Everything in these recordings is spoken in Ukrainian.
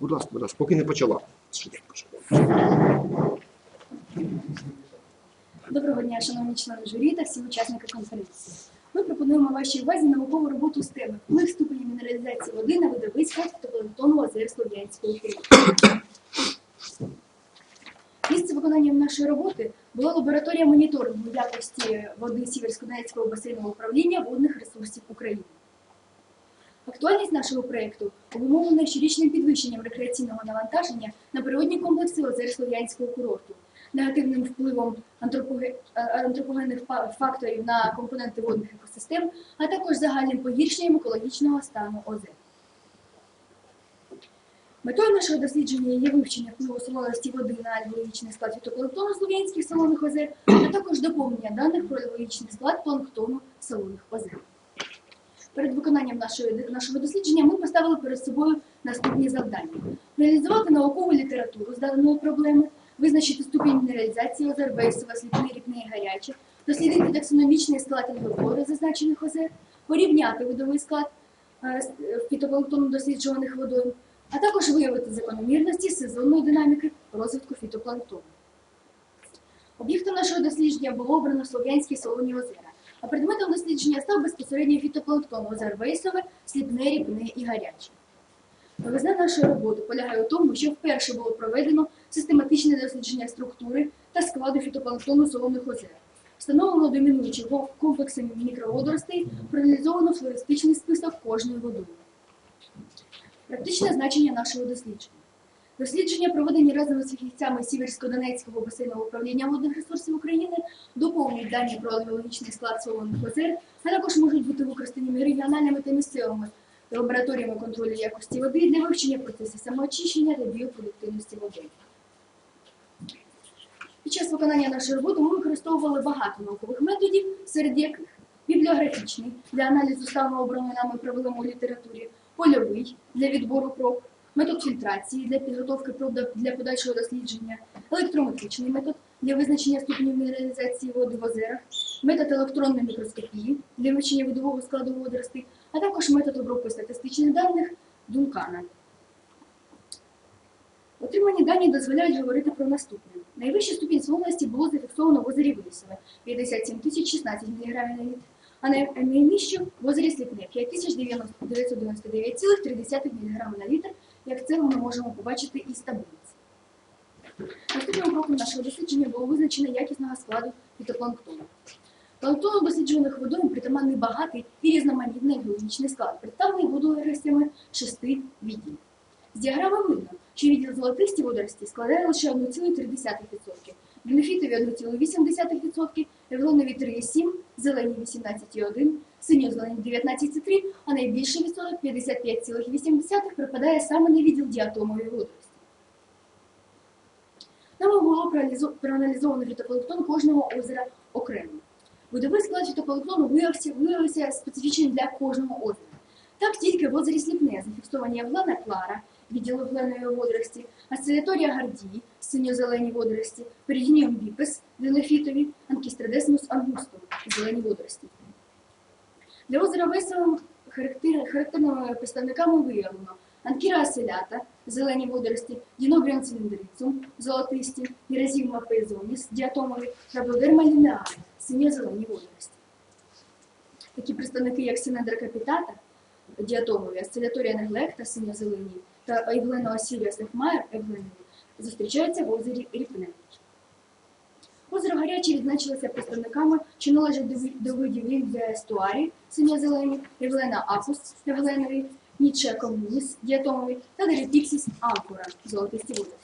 Будь ласка, будь ласка, поки не почала. Доброго дня, шановні члени журі та всі учасники конференції. Ми пропонуємо вашій увазі наукову роботу з теми вплив ступені мінералізації води на видовисько та планктону озер Слов'янської України. Місце виконання нашої роботи була лабораторія моніторингу якості води Сіверсько-Донецького басейного управління водних ресурсів України. Актуальність нашого проєкту обумовлена щорічним підвищенням рекреаційного навантаження на природні комплекси озер Слов'янського курорту, негативним впливом е, антропогенних факторів на компоненти водних екосистем, а також загальним погіршенням екологічного стану озер. Метою нашого дослідження є вивчення впливу солоності води на альвеологічний склад фітопланктону слов'янських солоних озер, а також доповнення даних про альвеологічний склад планктону солоних озер. Перед виконанням нашої, нашого дослідження ми поставили перед собою наступні завдання: реалізувати наукову літературу з даної проблеми, визначити ступінь мінералізації озер Вейсова, Сліпний, Ріпний і Гаряче, дослідити таксономічний склад інвентори зазначених озер, порівняти видовий склад е, е, фітопланктону досліджуваних водойм, а також виявити закономірності сезонної динаміки розвитку фітопланктону. Об'єктом нашого дослідження було обрано Слов'янські солоні озера, а предметом дослідження став безпосередньо фітопланктон озер Вейсове, Сліпне, Ріпне і Гаряче. Новизна нашої роботи полягає у тому, що вперше було проведено систематичне дослідження структури та складу фітопланктону солоних озер. Встановлено домінуючі комплекси мікроводоростей, проаналізовано флористичний список кожної водойми. Практичне значення нашого дослідження. Дослідження, проведені разом з фахівцями Сіверсько-Донецького басейного управління водних ресурсів України, доповнюють дані про алеологічний склад солоних озер, а також можуть бути використаними регіональними та місцевими лабораторіями контролю якості води для вивчення процесу самоочищення та біопродуктивності води. Під час виконання нашої роботи ми використовували багато наукових методів, серед яких бібліографічний для аналізу стану обраної нами проблеми у літературі, польовий для відбору проб, метод фільтрації для підготовки проб для подальшого дослідження, електрометричний метод для визначення ступенів мінералізації води в озерах, метод електронної мікроскопії для вивчення видового складу водоростей, а також метод обробки статистичних даних Дункана. Отримані дані дозволяють говорити про наступне. Найвищий ступінь солоності було зафіксовано в озері Висове 57 тисяч 16 мг на літр, а най- найнижчу в озері Сліпне 5999,3 мг на літр, як це ми можемо побачити із таблиці. Наступним кроком нашого дослідження було визначення якісного складу фітопланктону. Планктону досліджуваних водойм притаманний багатий і різноманітний геологічний склад, представлений водоростями шести відділів. З діаграми видно, що відділ золотисті водорості складає лише 1,3%, бенефітові 1,8%, евлонові 3,7%, зелені 18,1%, синьо-зелені 19,3%, а найбільший відсоток 55,8% припадає саме на відділ діатомової водорості. Нами було проаналізовано фітопланктон кожного озера окремо. Видовий склад фітопланктону виявився, специфічним для кожного озера. Так тільки в озері Сліпне зафіксовані Евлена Клара, відділ евленої водорості, асцеляторія Гардії, синьо-зелені водорості, Перігініум біпес, дельофітові, Анкістрадесмус ангустум, зелені водорості. Для озера Весело характер, характерними представниками виявлено Анкіра аселята, зелені водорості, Діногріон циліндрицум, золотисті, Геразігма фейзоніс, діатомові, Рабодерма лінеара, синьо-зелені водорості. Такі представники, як Синедра капітата, діатомові, асцеляторія неглекта, синьо-зелені та Евлена Осіріас Ефмайер, Евленові, зустрічаються в озері Ріпне. Озеро Гаряче відзначилося представниками, що до ви- до видів Ліндзя естуарі, синьо-зелені, Евлена Апус, Евленові, Ніче комуніс, діатомові та Дерепіксіс амфора, золотисті водорості.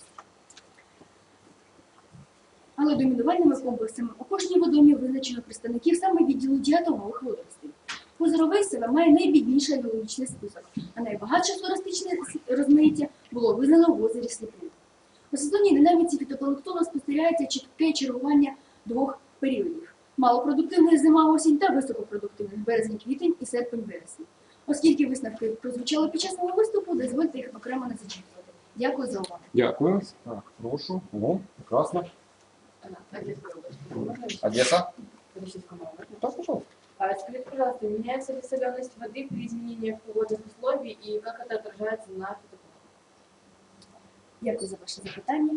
Але домінувальними комплексами у кожній водоймі визначено представників саме відділу діатомових водоростей. Озеро Веселе має найбідніший геологічний список, а найбагатше флористичне розмаїття було визнано в озері Сліпне. У сезонній динаміці фітопланктону спостерігається чітке чергування двох періодів: малопродуктивних зима-осінь та високопродуктивних березень-квітень і серпень-вересень. Оскільки висновки прозвучали під час мого виступу, дозвольте їх окремо не зачитувати. Дякую за увагу. Дякую. Так, прошу. Ого, прекрасно. Одесская область. Можно Одесса? российскому можно? Так, пожалуйста. А скажите, пожалуйста, меняется ли соленость воды при изменениях погодных условий и как это отражается на фитопланктоне? Дякую за ваше запитання.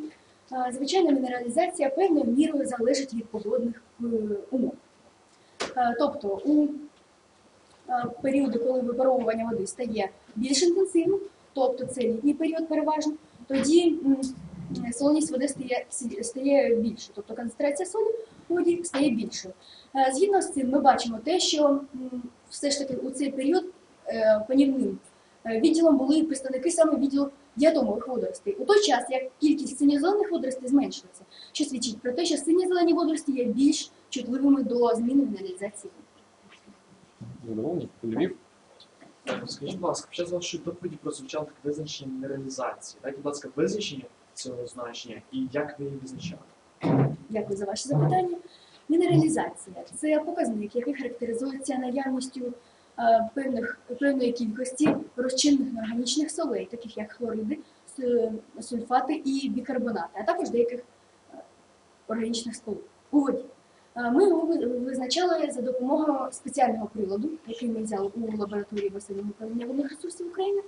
Звичайно, мінералізація певною мірою залежить від погодних е, умов. Тобто у періоди, коли випаровування води стає більш інтенсивним, тобто це літній період переважно, тоді солоність води стає, стає більше, тобто концентрація солі у воді стає більшою. Згідно з цим, ми бачимо те, що все ж таки у цей період е, панівним відділом були представники саме відділу діатомових водоростей. У той час, як кількість синьо-зелених водоростей зменшилася, що свідчить про те, що синьо-зелені водорості є більш чутливими до зміни мінералізації. Задоволені? Львів? Скажіть, будь ласка, під час вашої доповіді прозвучало таке визначення мінералізації. Дайте, будь ласка, визначення цього значення і як ви її визначали? Дякую за ваше запитання. Мінералізація це показник, який характеризується наявністю е, певних, певної кількості розчинних неорганічних солей, таких як хлориди, сульфати і бікарбонати, а також деяких е, органічних сполук у воді. Е, Ми його ви- визначали за допомогою спеціального приладу, який ми взяли у лабораторії Васильного управління водних ресурсів України,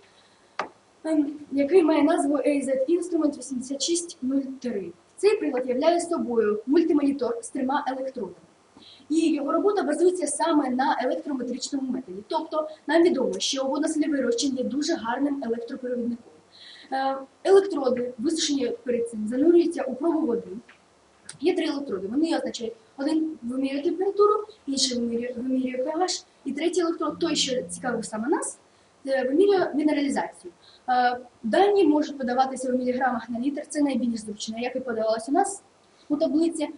який має назву AZ Instrument 8603. Цей прилад являє собою мультимонітор з трьома електродами. І його робота базується саме на електрометричному методі. Тобто нам відомо, що водносольовий розчин є дуже гарним електропровідником. Е, Електроди, висушені перед цим, занурюються у пробу води. Є три електроди. Вони означають один вимірює температуру, інший вимірює, pH, і третій електрод, той, що цікавив саме нас, вимірює мінералізацію. Е, Дані можуть подаватися у міліграмах на літр, це найбільш зручно, як і подавалось у нас у таблиці.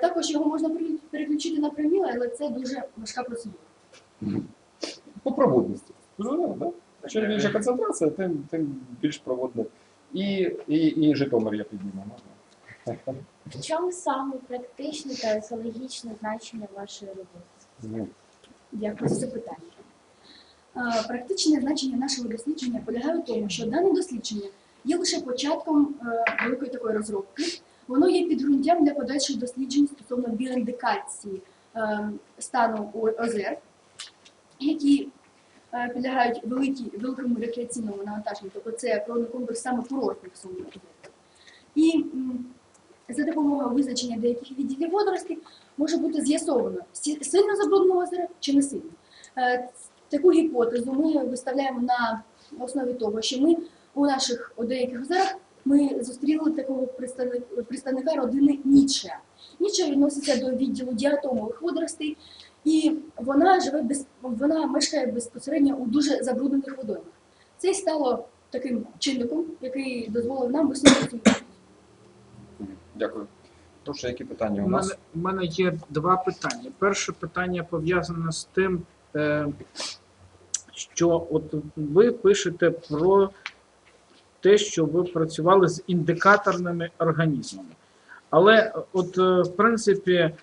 Також його можна переключити на проміли, але це дуже важка процедура. По проводності. Зрозуміло, так? Чим більша концентрація, тим, тим більш проводно. І, і, і Житомир я підніму. можна? В чому саме практичне та екологічне значення вашої роботи? Ну, Дякую за запитання. Практичне значення нашого дослідження полягає в тому, що дане дослідження є лише початком е, великої такої розробки. Воно є підґрунтям для подальших досліджень стосовно біоіндикації е, стану озер, які е, підлягають великій, великому рекреаційному навантаженню, тобто це природний комплекс саме курортних солоних озер. І за допомогою визначення деяких відділів водоростей може бути з'ясовано, сильно забруднено озеро чи не сильно. Е, Таку гіпотезу ми виставляємо на основі того, що ми у наших у деяких озерах ми зустріли такого представника, представника родини Ніче. Ніче відноситься до відділу діатомових водоростей, і вона живе без вона мешкає безпосередньо у дуже забруднених водоймах. Це й стало таким чинником, який дозволив нам висунути. Дякую. Прошу, які питання у У нас? мене, у мене є два питання. Перше питання пов'язане з тим, е, що от ви пишете про те, що ви працювали з індикаторними організмами. Але от, е, в принципі,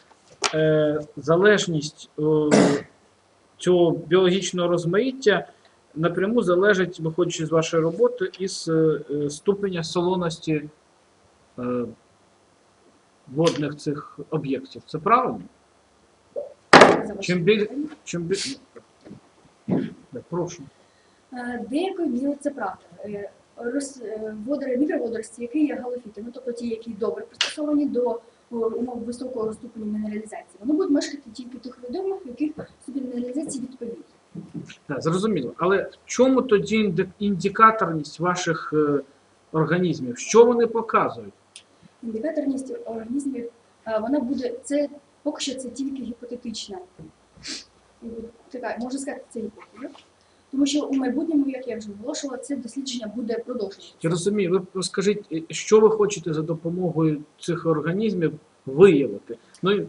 е, залежність е, цього біологічного розмаїття напряму залежить, виходячи з вашої роботи, із ступеня солоності водних цих об'єктів. Це правильно? Чим біль-. Чим бі... Прошу. Е, Деякою це правда. Е, роз- е, мікроводорості, які є галофітами, тобто ті, які добре пристосовані до е, умов високого ступеню мінералізації, вони будуть мешкати тільки тих водоймах, в яких ступінь мінералізації відповідний. Да, зрозуміло. Але в чому тоді індикаторність ваших е, організмів? Що вони показують? Індикаторність організмів е, вона буде це поки що це тільки гіпотетична. Така можна сказати, це гіпотеза. Тому що у майбутньому, як я вже оголошувала, це дослідження буде продовжуватися. Я розумію, ви скажіть, е, що ви хочете за допомогою цих організмів виявити? Ну, і-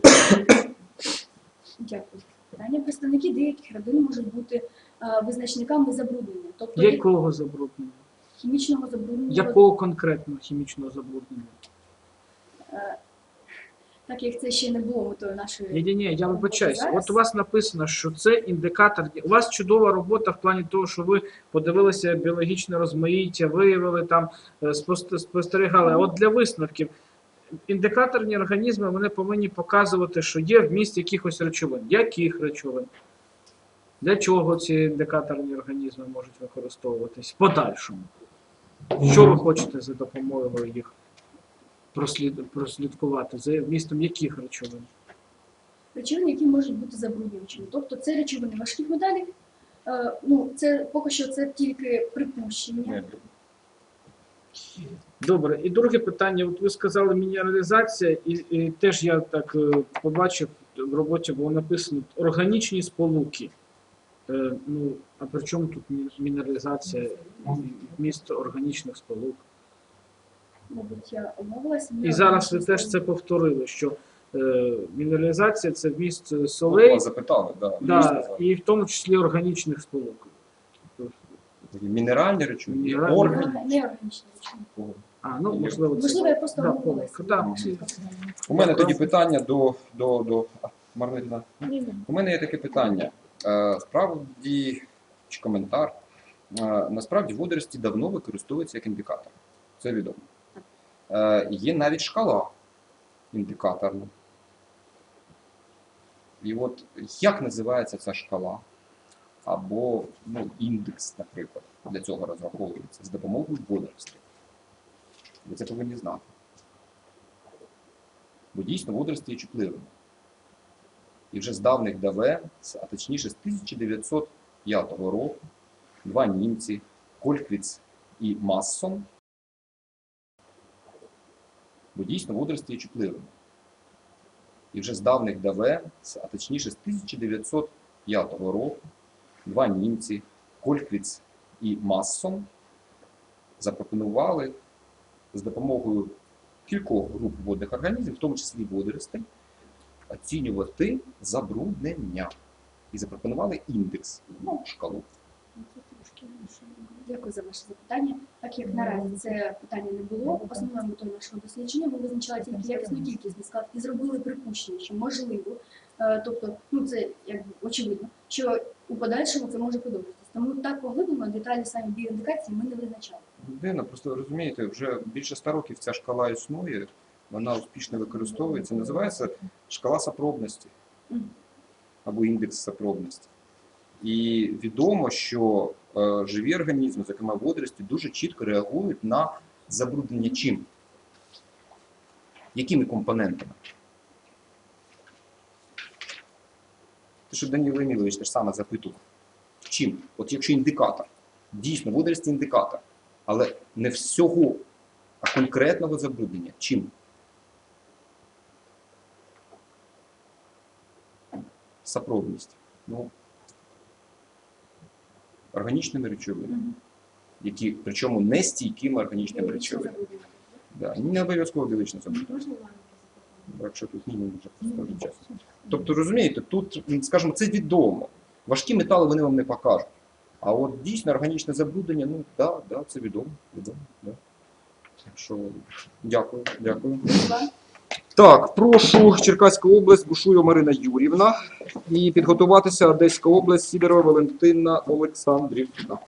Дякую. Питання представники деяких родин можуть бути е, визначниками забруднення, тобто якого забруднення? хімічного забруднення, Якого конкретного хімічного забруднення? е, так як це ще не було метою нашої Ні, ні, ні, я роботи вибачаюся. От у вас написано, що це індикатор. У вас чудова робота в плані того, що ви подивилися біологічне розмаїття, виявили там, е, спостерігали. А от для висновків індикаторні організми вони повинні показувати, що є вміст якихось речовин. Яких речовин? Для чого ці індикаторні організми можуть використовуватись в подальшому? Що ви хочете за допомогою їх прослід, прослідкувати? За вмістом яких речовин? Речовини, які можуть бути забруднюючими. Тобто це речовини важких металів. Е, ну, це поки що це тільки припущення. Добре, і друге питання. От ви сказали мінералізація, і, і теж я так е, побачив в роботі було написано органічні сполуки. Е, ну, а при чому тут мінералізація і вміст органічних сполук? Мабуть, я обмовилася. І зараз ви теж це повторили, що е, мінералізація це вміст е, солей, Вас запитали, да. да, і в тому числі органічних сполук. Такі Мінеральні речовини, Мінеральні. органи. Неорганічні речовини. А, ну можливо, це Можливо, я просто да, обмовилася. помилка. Да. У мене тоді питання до, до, до а, Марина. У мене є таке питання. Е, Справді, чи коментар. Е, Насправді водорості давно використовуються як індикатор. Це відомо. Е, Є навіть шкала індикаторна. І от як називається ця шкала? Або ну, індекс, наприклад, для цього розраховується з допомогою водоростей. Ви це повинні знати. Бо дійсно водорості є чутливими. І вже з давних давен, а точніше з 1905 року, два німці, Кольквіц і Массон, бо дійсно водорості є чутливими. І вже з давних давен, а точніше з 1905 року, два німці, Кольквіц і Массон, запропонували з допомогою кількох груп водних організмів, в тому числі водоростей, оцінювати забруднення. І запропонували індекс, ну, шкалу. Дякую за ваше запитання. Так як наразі це питання не було, основною метою нашого дослідження ми визначали тільки якісну кількісний склад і зробили припущення, що можливо, е, тобто, ну це якби очевидно, що у подальшому це може подобатися. Тому так поглиблено деталі самі біоіндикації ми не визначали. Людина, просто розумієте, вже більше ста років ця шкала існує, вона успішно використовується. Називається шкала сапробності або індекс сапробності. І відомо, що е, живі організми, зокрема водорості, дуже чітко реагують на забруднення чим? Якими компонентами? Те, що Даніло Емілович теж саме запитував. Чим? От якщо індикатор, дійсно, водорості індикатор, але не всього, а конкретного забруднення. Чим? Сапробність. Ну, органічними речовинами, які, причому не стійкими органічними речовинами. Да. Не обов'язково біличне забруднення. Якщо тут вже просто чесно. Тобто, розумієте, тут, скажімо, це відомо. Важкі метали вони вам не покажуть. А от дійсно органічне забруднення, ну так, да, да, це відомо. відомо да. Так що дякую, дякую. Так, прошу Черкаська область, Бушуйова Марина Юрівна і підготуватися Одеська область, Сідорова Валентина Олександрівна.